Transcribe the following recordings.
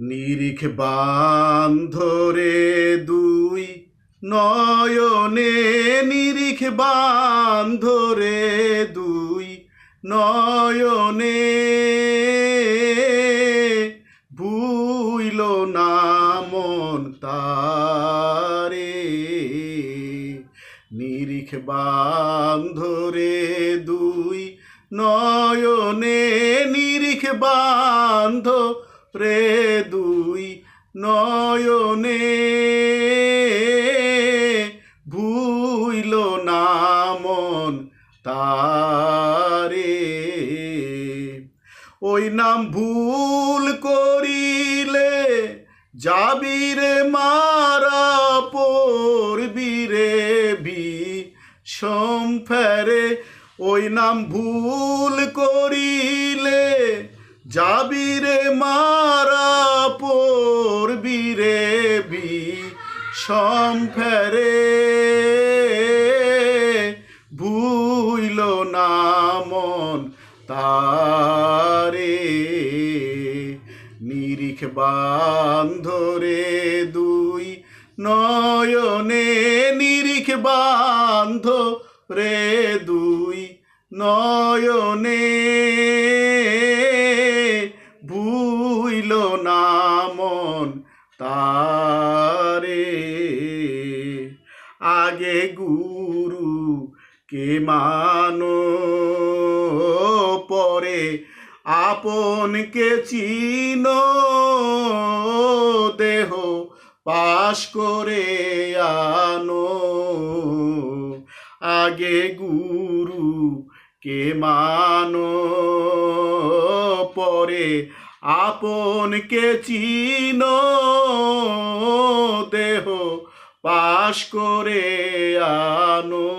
নিরিখ বান্ধরে দুই নয়নে, নিরিখ বান্ধরে দুই নয়নে। ভুইল না মন তারে, নিরিখ বান্ধরে দুই নয়নে, নিরিখ বান্ধ রে দুই নয়নে ভুইল না মন তারে। ওই নাম ভুল করিলে যাবি রে মারা পড়বি রে বি ফেরে। ওই নাম ভুল করিলে যাবি রে মারা পড়বি রে বি ফেরে। ভুইল না মন তারে, নিরিখ বান্ধরে দুই নয়নে, নিরিখ বান্ধ রে দুই নয়নে। তারে আগে গুরু কে মানো পরে আপনকে চিনো দেহ পাশ করে আনো। আগে গুরু কে মানো পরে আপনকে চিনো? দেহ পাশ করে আনো।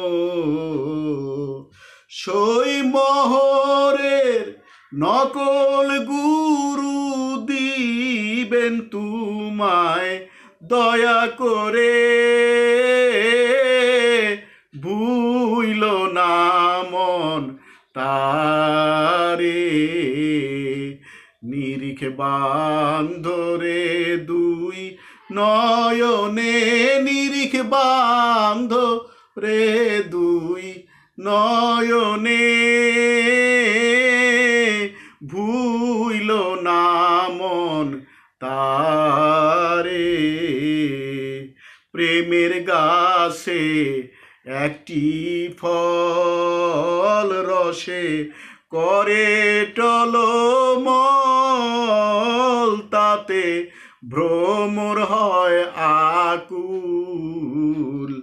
সই মোহরের নকল গুরু দিবেন তুমায় দয়া করে। বান্ধরে দুই নয়নে নিরিখ বান্ধ রে দুই নয়নে ভুইল না মন তারে। প্রেমের গাছে একটি ফল রসে করে টলমল তাতে ভ্রমর হয় আকুল।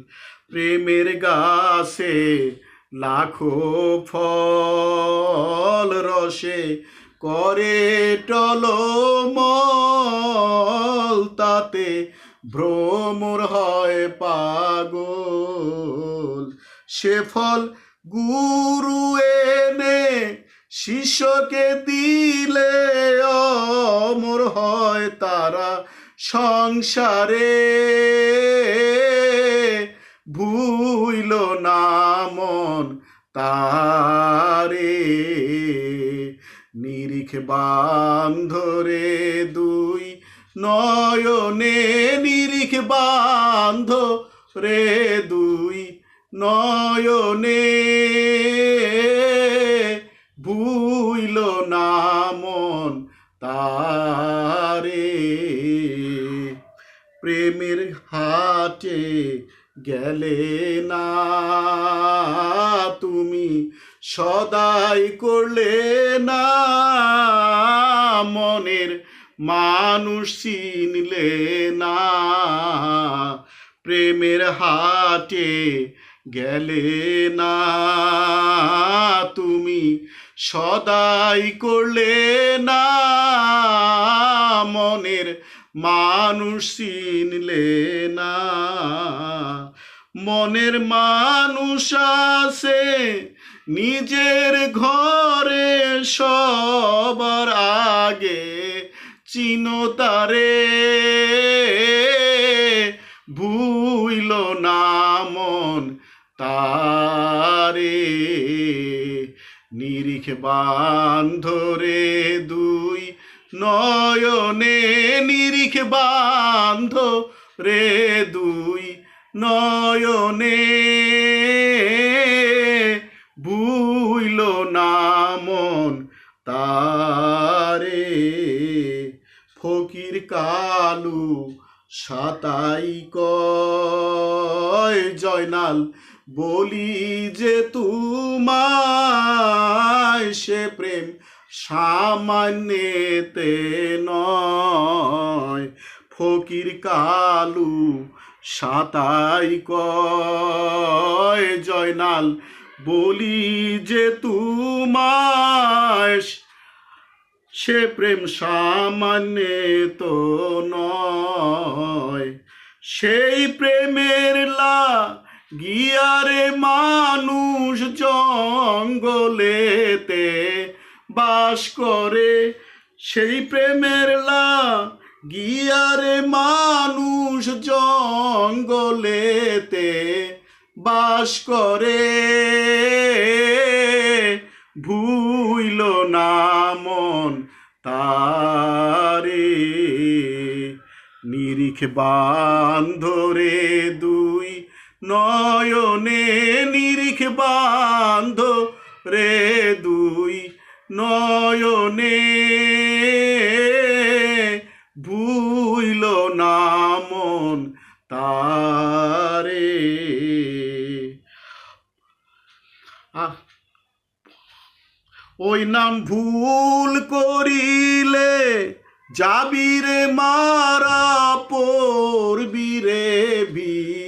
প্রেমের গাছে লাখো ফল রসে করে টলমল, তাতে ভ্রমর হয় পাগল। সে ফল গুরু এনে শিষ্যকে দিলে অমর হয় তারা সংসারে। ভুইল না মন তারে, নিরিখ বান্ধরে দুই নয়নে, নিরিখ বান্ধ রে দুই নয়নে। ভুইল না মন তারে। প্রেমের হাটে গেলে না তুমি সদাই করলে না মনের মানুষ চিনলে না। প্রেমের হাটে গেলে না তুমি সদাই করলে না মনের মানুষ চিনলে না। মনের মানুষ আছে নিজের ঘরে সবার আগে, চিনো তারে। ভুইল না মন তারে নিরিখ বান্ধরে দুই নয়নে নিরিখ বান্ধ রে দুই নয়নে বুইল নামন তারে ফকির কালু সাতাই কয় জয়নাল বলি যে তোমায় সে প্রেম সামান্যতে নয়। ফকির কালু সাতাই কয়, জয়নাল বলি যে তোমায় সে প্রেম সামান্য তো নয়। সেই প্রেমের গিয়ারে মানুষ জঙ্গলেতে বাস করে, সেই প্রেমের লা গিয়ারে মানুষ জঙ্গলেতে বাস করে। ভুইল না মন তারে, নিরিখ বান্ধরে দুই নয়নে নিরিখ বান্ধ রে দুই নয়নে। ভুইল না মন তারে। ওই নাম ভুল করিলে যাবি রে মারা পড়বিরে ভি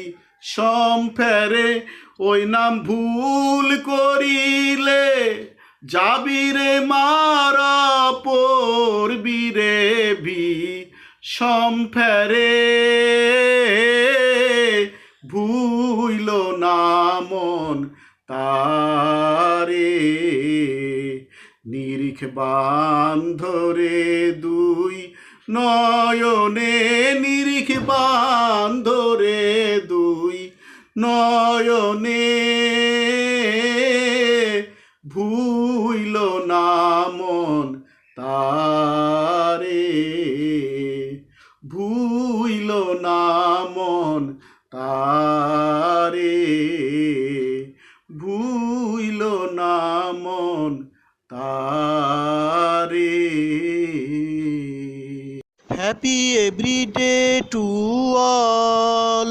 সম্ফেরে ওই নাম ভুল করিলে যাবিরে মারা পড়বিরে ভি সম্ফেরে ভুইল না তারে, নিরিখ বান্ধরে দুই নয়নে, নিরিখ বান্ধরে দুই নয়নে ভুইল না মন তারে, ভুইল না মন তারে, ভুইল না মন তারে। Happy everyday to all